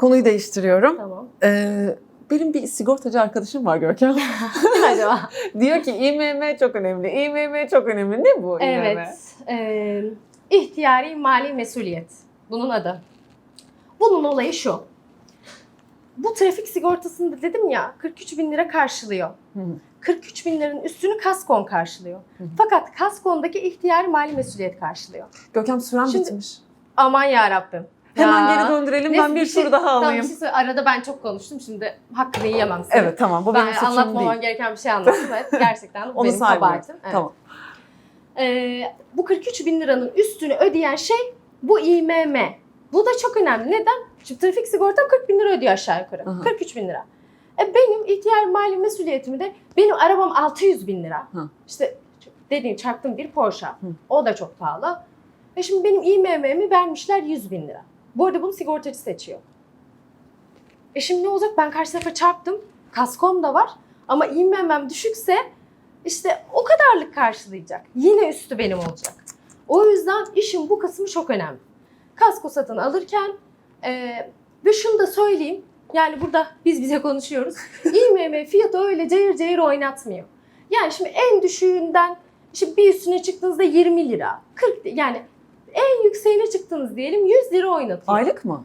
Konuyu değiştiriyorum. Tamam. Ee, benim bir sigortacı arkadaşım var Görkem. Acaba? Diyor ki İMM çok önemli. İMM çok önemli. Ne bu İMM? Evet. E, ihtiyari mali mesuliyet. Bunun adı. Bunun olayı şu. Bu trafik sigortasında dedim ya 43 bin lira karşılıyor. Hı hı. 43 bin liranın üstünü kaskon karşılıyor. Hı hı. Fakat kaskondaki ihtiyari mali mesuliyet karşılıyor. Görkem süren Şimdi- bitmiş. Aman ya Rabbim. Hemen geri döndürelim. Neyse, ben bir, şey- soru daha tamam, alayım. bir şey söyle- Arada ben çok konuştum. Şimdi hakkını yiyemem senin. Evet tamam bu ben benim suçum anlatmamam değil. gereken bir şey anlattım. Evet, gerçekten bu Onu benim saymıyorum. kabahatim. Evet. Tamam. Ee, bu 43 bin liranın üstünü ödeyen şey bu İMM. Bu da çok önemli. Neden? Şimdi trafik sigortam 40 bin lira ödüyor aşağı yukarı. Aha. 43 bin lira. E benim ihtiyar mali mesuliyetimi de benim arabam 600 bin lira. Hı. İşte dediğim çarptım bir Porsche. O da çok pahalı. Ve şimdi benim İMM'mi vermişler 100 bin lira. Bu arada bunu sigortacı seçiyor. E şimdi ne olacak? Ben karşı tarafa çarptım. Kaskom da var. Ama İMM'm düşükse işte o kadarlık karşılayacak. Yine üstü benim olacak. O yüzden işin bu kısmı çok önemli. Kasko satın alırken e, ve şunu da söyleyeyim. Yani burada biz bize konuşuyoruz. İMM fiyatı öyle cayır cayır oynatmıyor. Yani şimdi en düşüğünden şimdi bir üstüne çıktığınızda 20 lira, 40 li- yani en yükseğine çıktınız diyelim 100 lira oynatıyor. Aylık mı?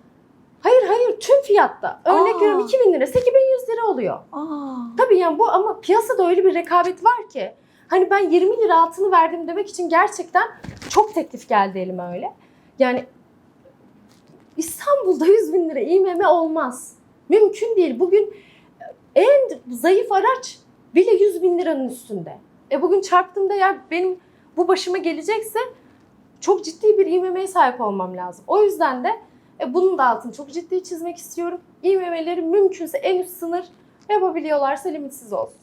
Hayır hayır tüm fiyatta. Örnek Aa. veriyorum 2000 lira 8100 lira oluyor. Aa. Tabii yani bu ama piyasada öyle bir rekabet var ki. Hani ben 20 lira altını verdim demek için gerçekten çok teklif geldi elime öyle. Yani İstanbul'da 100 bin lira İMM olmaz. Mümkün değil. Bugün en zayıf araç bile 100 bin liranın üstünde. E bugün çarptığımda ya benim bu başıma gelecekse çok ciddi bir İMM'ye sahip olmam lazım. O yüzden de e, bunun da altını çok ciddi çizmek istiyorum. İMM'leri mümkünse en üst sınır yapabiliyorlarsa limitsiz olsun.